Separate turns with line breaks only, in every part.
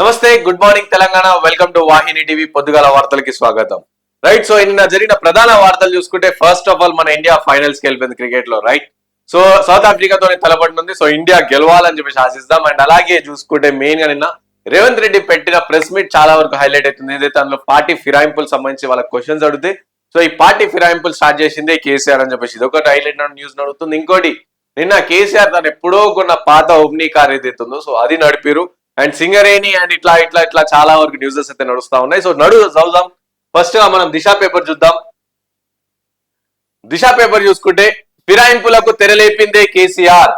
నమస్తే good morning Telangana. Welcome to Vahini TV పొద్దుగాల వార్తలకి స్వాగతం. రైట్ సో నిన్న జరిగిన ప్రధాన వార్తలు చూసుకుంటే ఫస్ట్ ఆఫ్ ఆల్ మన ఇండియా ఫైనల్స్కి వెళ్ళిపోయింది క్రికెట్లో రైట్ సో సౌత్ ఆఫ్రికాతోనే తలపడుతుంది. సో ఇండియా గెలవాలని చెప్పేసి ఆశిస్తాం. అండ్ అలాగే చూసుకుంటే మెయిన్గా నిన్న రేవంత్ రెడ్డి పెట్టిన ప్రెస్ మీట్ చాలా వరకు హైలైట్ అవుతుంది. ఏదైతే అందులో పార్టీ ఫిరాయింపులకు సంబంధించి వాళ్ళ క్వశ్చన్స్ అడిగితే సో ఈ పార్టీ ఫిరాయింపులు స్టార్ట్ చేసిందే కేసీఆర్ అని చెప్పేసి. ఇది ఒకటి హైలైట్ న్యూస్ నడుతుంది ఇంకోటి నిన్న కేసీఆర్ తను ఎప్పుడో కొన్న పాత ఓమ్నీ కార్ ఏదైతే ఉందో సో అది నడిపిరు అండ్ సింగరేణి అండ్ ఇట్లా ఇట్లా ఇట్లా చాలా వరకు న్యూసెస్ అయితే నడుస్తా ఉన్నాయి. సో నడు చదువుదాం. ఫస్ట్గా మనం దిశ పేపర్ చూద్దాం. దిశ పేపర్ చూసుకుంటే ఫిరాయింపులకు తెరలేపిందే కేసీఆర్.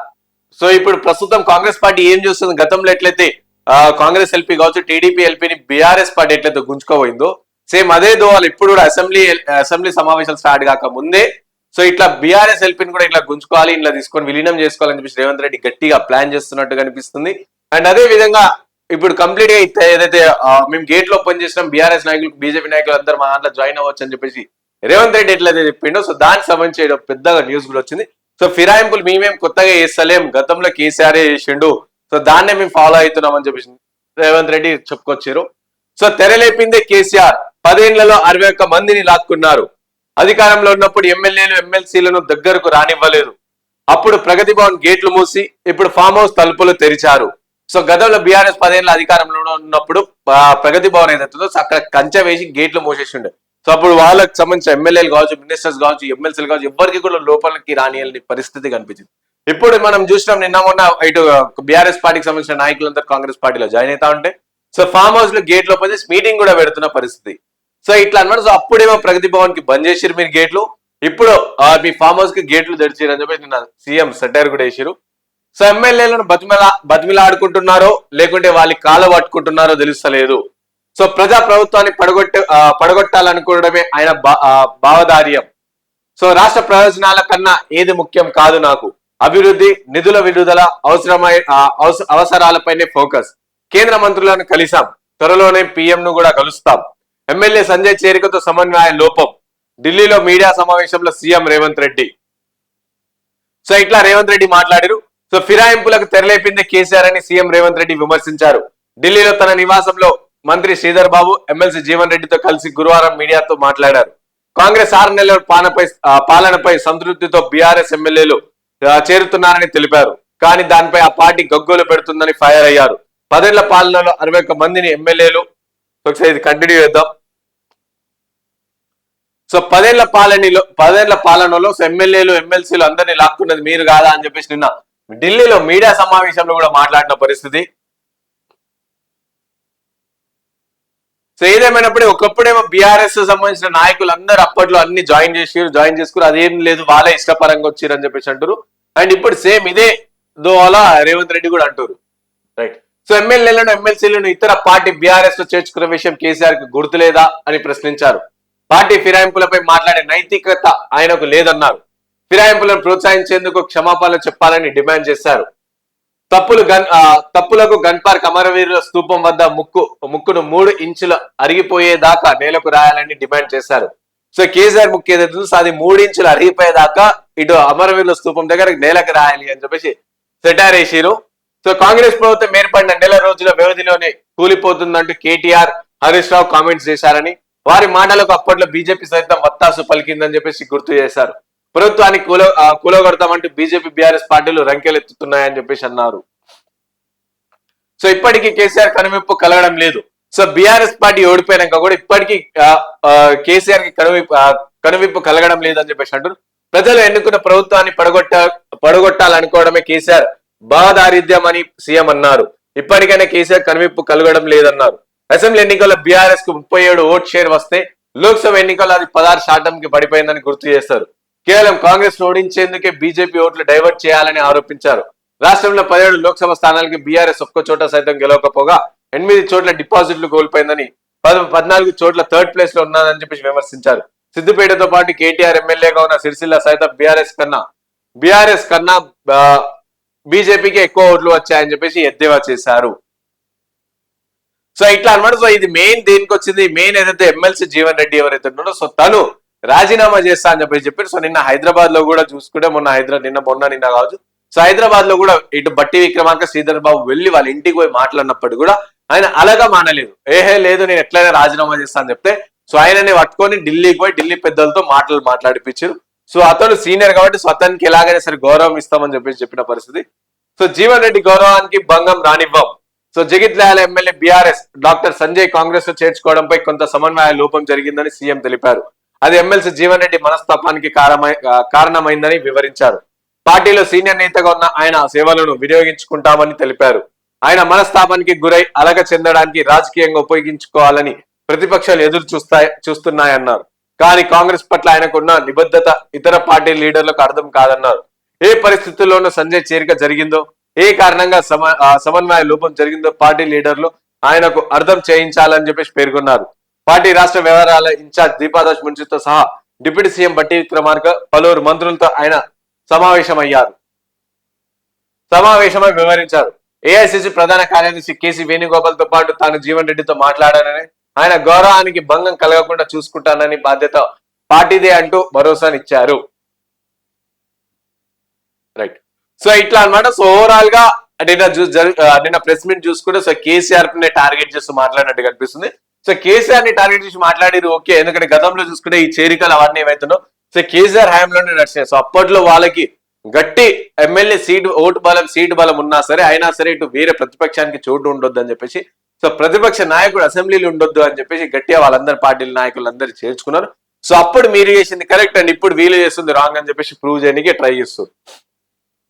సో ఇప్పుడు ప్రస్తుతం కాంగ్రెస్ పార్టీ ఏం చేస్తుంది? గతంలో ఎట్లయితే కాంగ్రెస్ ఎల్పీ కావచ్చు టీడీపీ ఎల్పీని బీఆర్ఎస్ పార్టీ ఎట్లయితే గుంజుకోబోయిందో సేమ్ అదే దోవాలి ఇప్పుడు కూడా అసెంబ్లీ అసెంబ్లీ సమావేశాలు స్టార్ట్ కాక ముందే సో ఇట్లా బీఆర్ఎస్ ఎల్పీని కూడా ఇట్లా గుంజుకోవాలి ఇట్లా తీసుకొని విలీనం చేసుకోవాలని చెప్పి రేవంత్ రెడ్డి గట్టిగా ప్లాన్ చేస్తున్నట్టు కనిపిస్తుంది అండ్ అదే విధంగా ఇప్పుడు కంప్లీట్గా ఏదైతే మేము గేట్లో ఓపెన్ చేసినాం బీఆర్ఎస్ నాయకులు బీజేపీ నాయకులు అందరు మా దాంట్లో జాయిన్ అవ్వచ్చు అని చెప్పేసి రేవంత్ రెడ్డి ఎట్లయితే చెప్పిండో సో దానికి సంబంధించి పెద్దగా న్యూస్ కూడా వచ్చింది. సో ఫిరాయింపులు మేమేం కొత్తగా వేస్తలేం గతంలో కేసీఆర్ చేసిండు సో దాన్నే మేము ఫాలో అవుతున్నాం అని చెప్పేసి రేవంత్ రెడ్డి చెప్పుకొచ్చారు. సో తెరలేపిందే కేసీఆర్. పదేళ్ళలో అరవై ఒక్క మందిని లాక్కున్నారు. అధికారంలో ఉన్నప్పుడు ఎమ్మెల్యేలు ఎమ్మెల్సీలను దగ్గరకు రానివ్వలేదు. అప్పుడు ప్రగతి భవన్ గేట్లు మూసి ఇప్పుడు ఫామ్ హౌస్ తలుపులు తెరిచారు. సో గతంలో బీఆర్ఎస్ పదేళ్ళ అధికారంలో ఉన్నప్పుడు ప్రగతి భవన్ ఏదైతుందో సో అక్కడ కంచె వేసి గేట్లు మూసేసిండే. సో అప్పుడు వాళ్ళకి సంబంధించిన ఎమ్మెల్యేలు కావచ్చు మినిస్టర్స్ కావచ్చు ఎమ్మెల్సీలు కావచ్చు ఎవరికి కూడా లోపలికి రానియని పరిస్థితి కనిపించింది. ఇప్పుడు మనం చూసినాం నిన్న మొన్న ఇటు బీఆర్ఎస్ పార్టీకి సంబంధించిన నాయకులంతా కాంగ్రెస్ పార్టీలో జాయిన్ అవుతా ఉంటే సో ఫామ్ హౌస్లో గేట్లో చేసి మీటింగ్ కూడా పెడుతున్న పరిస్థితి. సో ఇట్లా అనమాట సో అప్పుడేమో ప్రగతి భవన్కి బంద్ చేసిరు మీరు గేట్లు. ఇప్పుడు మీ ఫామ్ హౌస్కి గేట్లు తెరిచిరు అని చెప్పి నిన్న సీఎం సెటైర్ కూడా వేసిరు సో ఎమ్మెల్యేలను బతిమిలా బతిమిలాడుకుంటున్నారో లేకుంటే వాళ్ళకి కాళ్ళ పట్టుకుంటున్నారో తెలుస్తలేదు. సో ప్రజా ప్రభుత్వాన్ని పడగొట్ట పడగొట్టాలనుకోవడమే ఆయన భా- భావధార్యం. సో రాష్ట్ర ప్రయోజనాల కన్నా ఏది ముఖ్యం కాదు నాకు. అభివృద్ధి నిధుల విడుదల అవసరమై అవసరాలపైనే ఫోకస్. కేంద్ర మంత్రులను కలిసాం. త్వరలోనే పిఎం ను కూడా కలుస్తాం. ఎమ్మెల్యే సంజయ్ చేరికతో సమన్వయ లోపం. ఢిల్లీలో మీడియా సమావేశంలో సీఎం రేవంత్ రెడ్డి. సో ఇట్లా రేవంత్ రెడ్డి మాట్లాడారు. సో ఫిరాయింపులకు తెరలేపింది కేసీఆర్ అని సీఎం రేవంత్ రెడ్డి విమర్శించారు. ఢిల్లీలో తన నివాసంలో మంత్రి శ్రీధర్ బాబు ఎమ్మెల్సీ జీవన్ రెడ్డితో కలిసి గురువారం మీడియాతో మాట్లాడారు. కాంగ్రెస్ ఆరు నెలల పాలనపై పాలనపై సంతృప్తితో బీఆర్ఎస్ ఎమ్మెల్యేలు చేరుతున్నారని తెలిపారు. కానీ దానిపై ఆ పార్టీ గగ్గోలు పెడుతుందని ఫైర్ అయ్యారు. పదేళ్ళ పాలనలో అరవై ఒక్క మందిని ఎమ్మెల్యేలు ఒకసారి ఇది కంటిన్యూ చేద్దాం. సో పదేళ్ళ పాలనలో పదేళ్ళ పాలనలో సో ఎమ్మెల్యేలు ఎమ్మెల్సీలు అందరినీ లాక్కున్నది మీరు కాదా అని చెప్పేసి నిన్న ఢిల్లీలో మీడియా సమావేశంలో కూడా మాట్లాడిన పరిస్థితి. సో ఏదేమైనప్పుడు ఒకప్పుడేమో బీఆర్ఎస్ సంబంధించిన నాయకులు అందరూ అప్పట్లో అన్ని జాయిన్ చేసి జాయిన్ చేసుకుని అదేం లేదు వాళ్ళే ఇష్టపరంగా వచ్చారు అని చెప్పేసి అంటారు అండ్ ఇప్పుడు సేమ్ ఇదే దోలా రేవంత్ రెడ్డి కూడా అంటారు రైట్ సో ఎమ్మెల్యేలను ఎమ్మెల్సీలను ఇతర పార్టీ బీఆర్ఎస్లో చేర్చుకున్న విషయం కేసీఆర్కి గుర్తులేదా అని ప్రశ్నించారు. పార్టీ ఫిరాయింపులపై మాట్లాడే నైతికత ఆయనకు లేదన్నారు. ఫిరాయింపులను ప్రోత్సహించేందుకు క్షమాపణలు చెప్పాలని డిమాండ్ చేశారు. తప్పులు గన్ తప్పులకు గన్ పార్క్ అమరవీరుల స్తూపం వద్ద ముక్కు ముక్కును మూడు ఇంచుల అరిగిపోయేదాకా నేలకు రాయాలని డిమాండ్ చేశారు. సో కేసీఆర్ ముక్కు ఏదైతే అది మూడు ఇంచులు అరిగిపోయేదాకా ఇటు అమరవీరుల స్తూపం దగ్గర నేలకు రాయాలి అని చెప్పేసి సెటార్ వేసిరు సో కాంగ్రెస్ ప్రభుత్వం ఏర్పడిన నెల రోజుల వ్యవధిలోనే కూలిపోతుందంటూ కేటీఆర్ హరీష్ రావు కామెంట్స్ చేశారని. వారి మాటలకు అప్పట్లో బీజేపీ సైతం వత్తాసు పలికిందని చెప్పేసి గుర్తు చేశారు. ప్రభుత్వానికి కూల కూలగొడతామంటూ బీజేపీ బీఆర్ఎస్ పార్టీలు రంకెలెత్తుతున్నాయని చెప్పేసి అన్నారు. సో ఇప్పటికీ కేసీఆర్ కనువిప్పు కలగడం లేదు. సో బీఆర్ఎస్ పార్టీ ఓడిపోయినాక కూడా ఇప్పటికీ కేసీఆర్కి కనువిప్పు కనువిప్పు కలగడం లేదని చెప్పేసి అంటారు ప్రజలు ఎన్నుకున్న ప్రభుత్వాన్ని పడగొట్ట పడగొట్టాలనుకోవడమే కేసీఆర్ బాధారిద్యం అని సీఎం అన్నారు. ఇప్పటికైనా కేసీఆర్ కనువిప్పు కలగడం లేదన్నారు. అసెంబ్లీ ఎన్నికల్లో బీఆర్ఎస్కు ముప్పై ఏడు ఓట్ షేర్ వస్తే లోక్సభ ఎన్నికల్లో అది పదహారు శాతంకి పడిపోయిందని గుర్తు చేస్తారు. కేవలం కాంగ్రెస్ ఓడించేందుకే బీజేపీ ఓట్లు డైవర్ట్ చేయాలని ఆరోపించారు. రాష్ట్రంలో పదిహేడు లోక్సభ స్థానాలకి బీఆర్ఎస్ ఒక్క చోట సైతం గెలవకపోగా ఎనిమిది చోట్ల డిపాజిట్లు కోల్పోయిందని పద్నాలుగు చోట్ల థర్డ్ ప్లేస్లో ఉన్నదని చెప్పేసి విమర్శించారు. సిద్దిపేటతో పాటు కేటీఆర్ ఎమ్మెల్యేగా ఉన్న సిరిసిల్ల సైతం బీఆర్ఎస్ కన్నా బీఆర్ఎస్ కన్నా బీజేపీకి ఎక్కువ ఓట్లు వచ్చాయని చెప్పేసి ఎద్దేవా చేశారు. సో ఇట్లా అనమాట సో ఇది మెయిన్ దేనికి వచ్చింది మెయిన్ ఏదైతే ఎమ్మెల్సీ జీవన్ రెడ్డి ఎవరైతే ఉన్నాడో సో తను రాజీనామా చేస్తా అని చెప్పేసి చెప్పారు. సో నిన్న హైదరాబాద్లో కూడా చూసుకుంటే మొన్న హైదరాబాద్ నిన్న మొన్న నిన్న కావచ్చు. సో హైదరాబాద్లో కూడా ఇటు బట్టి విక్రమార్క శ్రీధర్ బాబు వెళ్ళి వాళ్ళ ఇంటికి పోయి మాట్లాడినప్పుడు కూడా ఆయన అలాగా మానలేదు. ఏహే లేదు నేను ఎట్లయినా రాజీనామా చేస్తా అని చెప్తే సో ఆయనని పట్టుకొని ఢిల్లీకి పోయి ఢిల్లీ పెద్దలతో మాటలు మాట్లాడిపించారు. సో అతను సీనియర్ కాబట్టి సో అతనికి ఎలాగైనా సరే గౌరవం ఇస్తామని చెప్పేసి చెప్పిన పరిస్థితి. సో జీవన్ రెడ్డి గౌరవానికి భంగం రానివ్వం. So Jagtial MLA BRS doctor Sanjay కాంగ్రెస్లో చేర్చుకోవడంపై కొంత సమన్వయ లోపం జరిగిందని సీఎం తెలిపారు. అది ఎమ్మెల్సీ జీవన్ రెడ్డి మనస్తాపానికి కారణమై- కారణమైందని వివరించారు. పార్టీలో సీనియర్ నేతగా ఉన్న ఆయన సేవలను వినియోగించుకుంటామని తెలిపారు. ఆయన మనస్తాపానికి గురై అలగ చెందడానికి రాజకీయంగా ఉపయోగించుకోవాలని ప్రతిపక్షాలు ఎదురు చూస్తాయి చూస్తున్నాయన్నారు. కానీ కాంగ్రెస్ పట్ల ఆయనకున్న నిబద్ధత ఇతర పార్టీ లీడర్లకు అర్థం కాదన్నారు. ఏ పరిస్థితుల్లోనూ సంజయ్ చేరిక జరిగిందో ఏ కారణంగా సమ సమన్వయ లోపం జరిగిందో పార్టీ లీడర్లు ఆయనకు అర్థం చేయించాలని చెప్పేసి పేర్కొన్నారు. పార్టీ రాష్ట్ర వ్యవహారాల ఇన్ఛార్జ్ దీపాదాస్ మున్షితో సహా డిప్యూటీ సీఎం బట్టి విక్రమార్క పలువురు మంత్రులతో ఆయన సమావేశమయ్యారు. సమావేశమై వివరించారు. ఏఐసిసి ప్రధాన కార్యదర్శి కేసీ వేణుగోపాల్తో పాటు తాను జీవన్ రెడ్డితో మాట్లాడానని ఆయన గౌరవానికి భంగం కలగకుండా చూసుకుంటానని బాధ్యత పార్టీదే అంటూ భరోసానిచ్చారు. రైట్. సో ఇట్లా అన్నమాట. సో ఓవరాల్గా నిన్న చూ- నిన్న ప్రెస్ మీట్ చూసుకుంటే సో కేసీఆర్ టార్గెట్ చేస్తూ మాట్లాడినట్టు కనిపిస్తుంది సో కేసీఆర్ని టార్గెట్ చేసి మాట్లాడేది ఓకే ఎందుకంటే గతంలో చూసుకుంటే ఈ చేరికలు అవన్నీ ఏవైతున్నాయో సో కేసీఆర్ హయాంలోనే నడిచినాయి. సో అప్పట్లో వాళ్ళకి గట్టి ఎమ్మెల్యే సీటు ఓటు బలం సీటు బలం ఉన్నా సరే అయినా సరే ఇటు వేరే ప్రతిపక్షానికి చోటు ఉండొద్దు అని చెప్పేసి సో ప్రతిపక్ష నాయకుడు అసెంబ్లీలు ఉండొద్దు అని చెప్పేసి గట్టిగా వాళ్ళందరి పార్టీల నాయకులు చేర్చుకున్నారు. సో అప్పుడు మీరు చేసింది కరెక్ట్ అండ్. ఇప్పుడు వీలు చేస్తుంది రాంగ్ అని చెప్పేసి ప్రూవ్ చేయడానికి ట్రై చేస్తారు